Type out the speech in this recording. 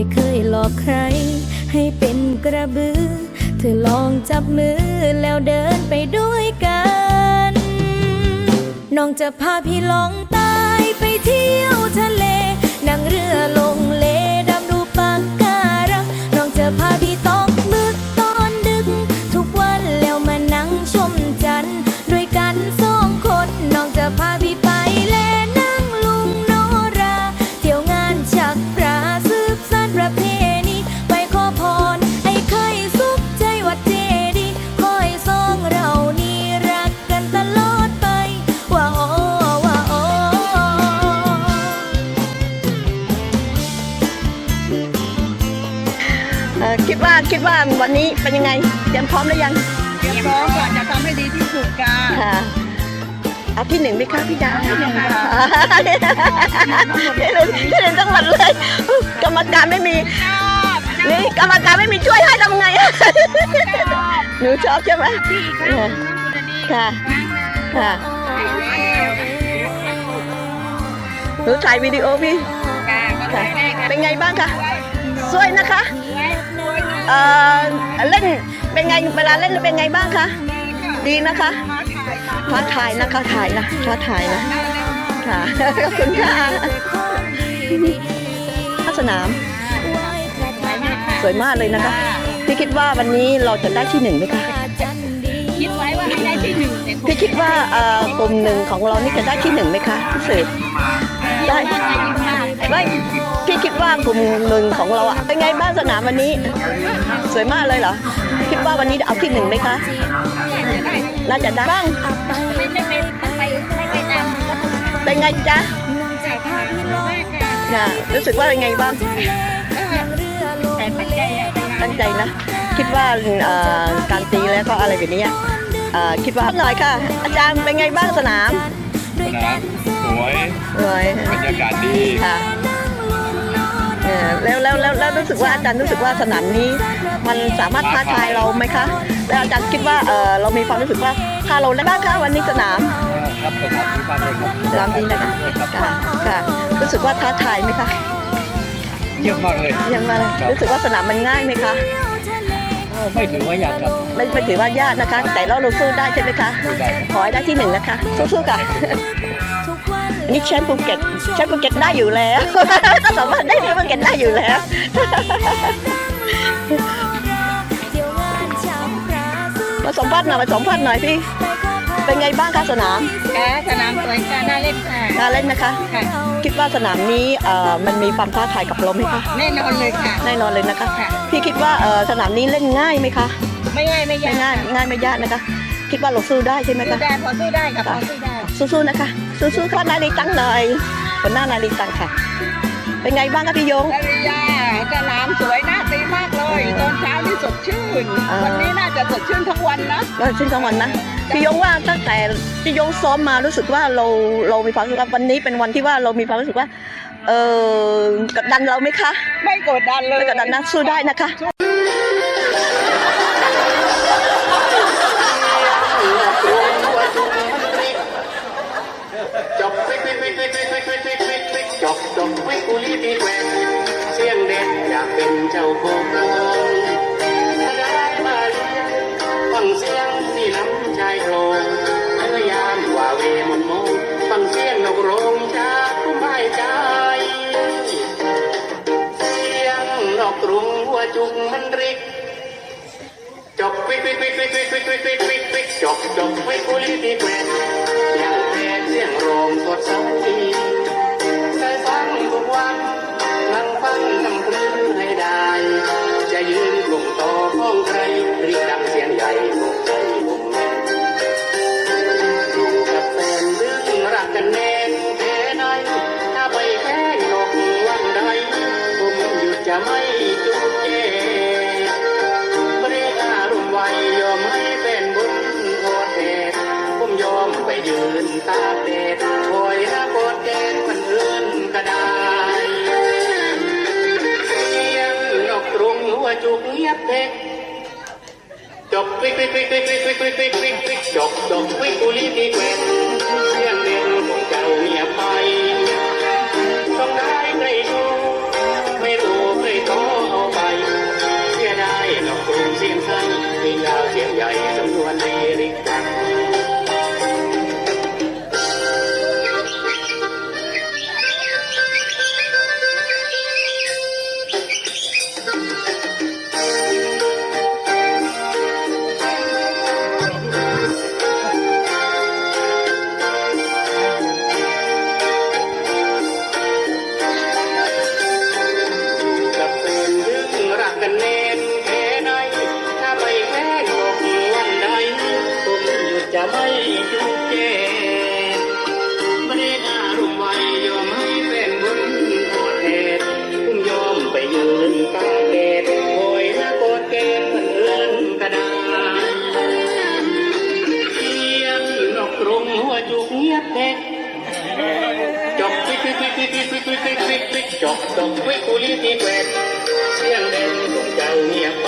ไม่เคยหลอกใคร ให้เป็นกระบือ เธอลองจับมือแล้วเดินไปด้วยกัน น้องจะพาพี่ลองตายไปเที่ยวทะเลนั่งเรือลาคิดว่าวันนี้เป็นยังไงเตรียมพร้อมหรือยังเตรียมพร้อมก่อนจะทำให้ดีที่สุดค่ะค่ะเอาที่หนึ่งไหมคะพี่ดาที่หนึ่งค่ะที่หนึ่งที่หนึ่งจังหวัดเลยกรรมการไม่มีนี่กรรมการไม่มีช่วยให้ทำไงอะหนูชอบใช่ไหมค่ะค่ะหนูถ่ายวิดีโอพี่ค่ะเป็นไงบ้างคะสวยนะคะ เอ่อเล่นเป็นไงเวลาเล่นเป็นไงบ้างคะดีนะคะท้าทายนะคะถ่ายนะท้าทายนะค่ะขอบคุณค่ะทัสนาม สวยมากเลยนะคะพี่คิดว่าวันนี้เราจะได้ที่หนึ่งไหมคะคิดไว้ว่าให้ได้ที่หนึ่งแต่พี่คิดว่าเอ่อกลุ่มหนึ่งของเรานี่จะได้ที่หนึ่งไหมคะพี่สืบได้ ไม่พี่คิดว่ากลุ่มหนึ่งของเราอะเป็นไงบ้างสนามวันนี้ สวยมากเลยเหรอ คิดว่าวันนี้เอาที่หนึ่งไหมคะ น่าจะได้บ้างไม่ไม่เป็นไปไม่ไปตามเป็นไงจ๊ะน่ะรู้สึกว่าเป็นไงบ้างแต่ปัจจัยตั้งใจนะ คิดว่าเอ่อการตีแล้วก็อะไรแบบนี้อะเอ่อคิดว่าหน่อยค่ะ อาจารย์เป็นไงบ้างสนามส นามสวยสวยบรรยากาศดีค่ะเออแล้วแล้วแล้วแล้วรู้สึกว่าอาจารย์รู้สึกว่าสนามนี้ มันสามารถท้าทายเราไหมคะ แล้วอาจารย์คิดว่าเออเรามีความรู้สึกว่าถ้าเราได้บ้างคะวันนี้สนามครับสนามที่บ้านเลยครับสนามดีนะคะค่ะค่ะรู้สึกว่าท้าทายไหมคะเยี่ยมมากเลยยังมารู้สึกว่าสนามมันง่ายไหมคะก็ ไม่ถือว่ายากครับไม่ไม่ถือว่ายากนะคะ แต่เราเราสู้ได้ใช่ไหมคะสู้ได้ครับขอให้ได้ที่หนึ่งนะคะ สู้ๆค่ะ นี่แชมป์ภูเก็ตแชมป์ภูเก็ตได้อยู่แล้วถ้าสามารถได้แชมป์ภูเก็ตได้อยู่แล้ว มาสัมภาษณ์หน่อยมาสัมภาษณ์หน่อยพี่ เป็นไงบ้างคะสนามค่ะสนามสวยค่ะน่าเล่นค่ะน่าเล่นนะคะ ค่ะคิดว่าสนามนี้เอ่อมันมีความท้าทายกับเราไหมคะแน่นอนเลยค่ะ แน่นอนเลยนะคะ ค่ะ พี่คิดว่าเอ่อสนามนี้เล่นง่ายไหมคะไม่ง่ายไม่ไม่ยากง่ายง่ายไม่ยากนะคะ คิดว่าเราสู้ได้ใช่ไหมสู้คะ ได้พอสู้ได้กับพอสู้ได้ สู้ๆนะคะ สู้ๆค่ะนาลีตังหน่อยคนหน้านาลีตังค่ะ เป็นไงบ้างคะพี่ยงสริยา สนามสวยน่าตีมากเลย ตอนเช้านี่สดชื่นอ่าวันนี้น่าจะสดชื่นทั้งวันนะก็ชิ้นกลางวันนะพี่ยงว่าตั้งแต่พี่ยงซ้อมมารู้สึกว่าเราเรามีความรู้สึกว่าวันนี้เป็นวันที่ว่าเรามีความรู้สึกว่า เออกดดันเราไหมคะไม่กดดันเลย ไม่กดดันนะสู้ได้นะคะจบวิกวิกวิกวิกวิกวิกวิกวิกวิกวิกจบจบวิกกุลีปีแกว่งเสียงเด็ดอยากเป็นเจ้าของถ้าได้มาเลี้ยงฟังเสียงนี่ลำชายโครงพยายามว่าเวมนต์มงฟังเสียงนกโรงจากผู้ไม่ใจ เสียงนกกรุงหัวจุกมันริกจบวิกวิกวิกวิกวิกวิกวิกวิกวิกวิกจบจบ ตากแดดคอยหน้าโกดแกนคนอื่นก็ได้เสียงนกกรุงหัวจุกเงียบเพกจบวิกวิกวิกวิกวิกวิกวิกวิกวิกวิกจบจบวิกกุลีตีแกวนเสียงเด่นของเจ้าเงียบไปต้องได้ใครดูไบเพกจบวิกติ๊กติ๊กติ๊กติ๊กติ๊กติ๊กวิกวิกวิกจบจบวิกกุลีตีแกวนเสียงเด่นของเจ้าเงียบไป